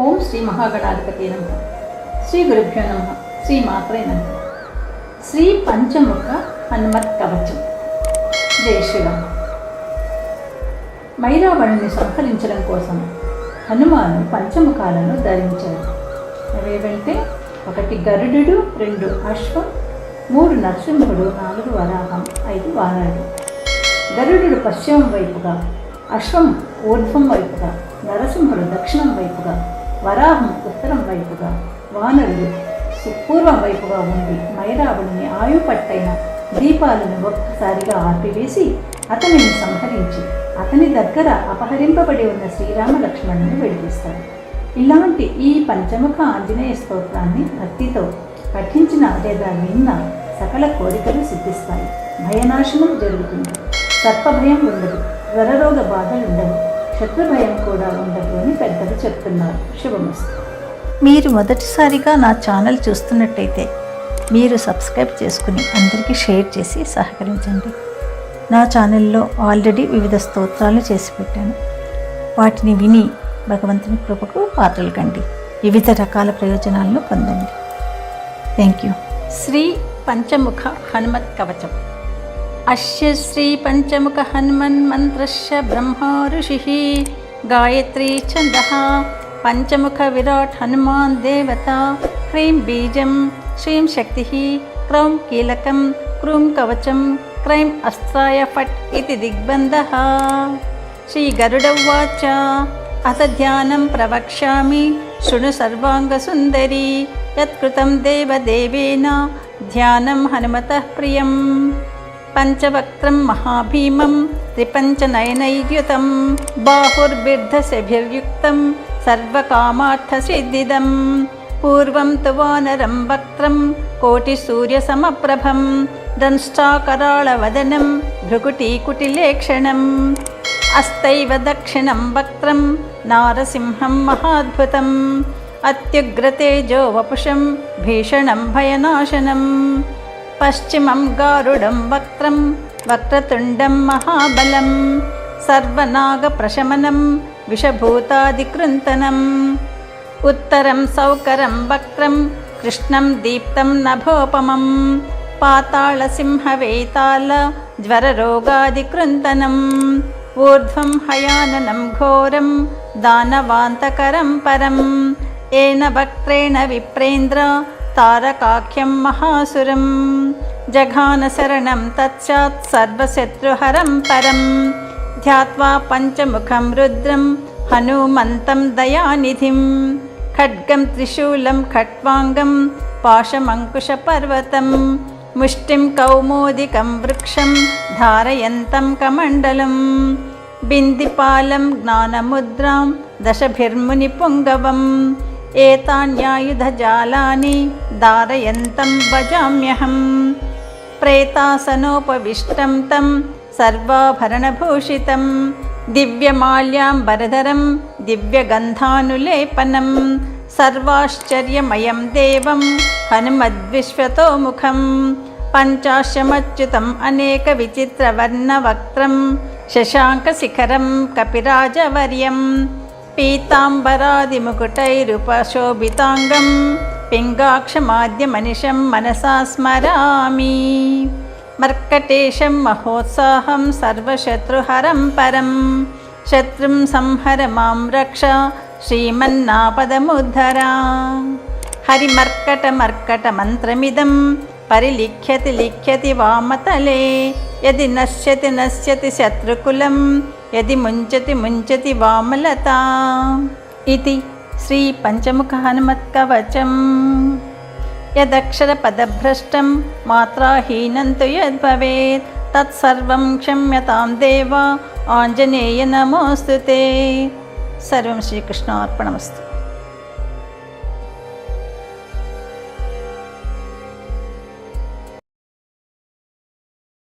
ఓం శ్రీ మహాగణాధిపతి నమ. శ్రీ గురుభ్యో నమ. శ్రీ మాత్రే నమ. శ్రీ పంచముఖ హనుమత్ కవచం జై శ్రీరామ్. మైరావణుని సంహరించడం కోసం హనుమాను పంచముఖాలను ధరించారు. అవేవంటే ఒకటి గరుడు రెండు అశ్వం మూడు నరసింహుడు నాలుగు వరాహం ఐదు వారాడు గరుడు పశ్చిమం వైపుగా అశ్వం ఊర్ధ్వం వైపుగా నరసింహుడు దక్షిణం వైపుగా వరాహం ఉత్తరం వైపుగా వానరుడు పూర్వం వైపుగా ఉండి మైరావుడిని ఆయుపట్టైన దీపాలను ఒక్కసారిగా ఆపివేసి అతనిని సంహరించి అతని దగ్గర అపహరింపబడి ఉన్న శ్రీరామ లక్ష్మణుని విడిపిస్తాడు ఇలాంటి ఈ పంచముఖ ఆంజనేయ స్తోత్రాన్ని భక్తితో పఠించిన లేదా విన్న సకల కోరికలు సిద్ధిస్తాయి. భయనాశనం జరుగుతుంది. సర్పభయం ఉండదు. జ్వరరోగ బాధలు ఉండవు శత్రుభయం కూడా ఉండదు అని పెద్దలు చెప్తున్నారు. శుభమస్తు. మీరు మొదటిసారిగా నా ఛానల్ చూస్తున్నట్టయితే మీరు సబ్స్క్రైబ్ చేసుకుని అందరికీ షేర్ చేసి సహకరించండి. నా ఛానల్లో ఆల్రెడీ వివిధ స్తోత్రాలు చేసి పెట్టాను. వాటిని విని భగవంతుని కృపకు పాత్రలు కండి వివిధ రకాల ప్రయోజనాలను పొందండి. Thank you. శ్రీ పంచముఖ హనుమత్ కవచం. అస్య శ్రీ పంచముఖ హనుమన్మంత్రస్య బ్రహ్మా ఋషి. గాయత్రీ ఛంద. పంచముఖ విరాట్ హనుమాన్ దేవత. హ్రీం బీజం. శ్రీం శక్తి. క్రౌం కీలకం. క్రూం కవచం. క్రైం అస్త్రాయ ఫట్ ఇది దిగ్బంధ. శ్రీగరుడవాచ అత ధ్యానం ప్రవక్ష్యామి. శృణు సర్వాంగసుందరీ యత్కృతం దేవదేవేన ధ్యానం హనుమతః ప్రియం. పంచవక్త్రం మహాభీమం త్రిపంచనయనైర్యుతం బాహుర్బిర్ధశభిర్యుక్తం సర్వకామార్థసిద్ధిదం. పూర్వం తు వానరం వక్త్రం కోటిసూర్యసమప్రభం దంష్టాకరాళవదనం భృగుటీకుటిలేక్షణం. అస్తైవ దక్షిణం వక్త్రం నారసింహం మహాద్భుతం. అత్యుగ్రతేజో వపుషం భీషణం భయనాశనం. పశ్చిమం గారుడం వక్త్రం వక్రతుండం మహాబలం సర్వనాగప్రశమనం విషభూతాదికృంతనం. ఉత్తరం సౌకరం వక్త్రం కృష్ణం దీప్తం నభోపమం పాతాళసింహవేతాల జ్వరరోగాదికృంతనం. ఊర్ధ్వం హయాననం ఘోరం దానవాంతకరం పరం. ఏన వక్త్రేణ విప్రేంద్ర తారకాఖ్యం మహాసురం. జఘాన శరణం తచ్చాత్ సర్వశత్రుహరం పరం ధ్యాత్వా పంచముఖం రుద్రం హనుమంతం దయానిధిం ఖడ్గం త్రిశూలం ఖట్వాంగం పాశమంకుశపర్వతం ముష్టిం కౌమోదికం వృక్షం ధారయంతం కమండలం బిందిపాలం జ్ఞానముద్రాం దశభిర్మునిపుంగవం ఏతాన్యాయుధజాలాని దారయంతం భజామ్యహం ప్రేతాసనోపవిష్టం తం సర్వాభరణభూషితం దివ్యమాల్యాంబరధరం దివ్యగంధానులేపనం సర్వాశ్చర్యమయం దేవం హనుమద్విశ్వతోముఖం పంచాశమచ్యుతం అనేక విచిత్రవర్ణవక్త్రం శశాంకశిఖరం కపిరాజవర్యం పీతాంబరాదిముకుటైరుపశోభితాంగం పింగాక్షమాద్యమనిషం మనసా స్మరామి మర్కటేశం మహోత్సాహం సర్వశత్రుహరం పరం శత్రుం సంహర మాం రక్ష శ్రీమన్నాపదముద్ధరా హరిమర్కటమర్కటమంత్రమిదం పరిలిఖ్యతి లిఖ్యతి వామతలే యది నశ్యతి నశ్యతి శత్రుకులం యది ముంచతి ముంచతి వామలత. ఇది శ్రీ పంచముఖ హనుమత్కవచం. యదక్షరపదభ్రష్టం మాత్రాహీనంతు యద్భవేత్ తత్సర్వం క్షమ్యతాం దేవా. ఆంజనేయ నమోస్తు సర్వం శ్రీకృష్ణార్పణమస్తు.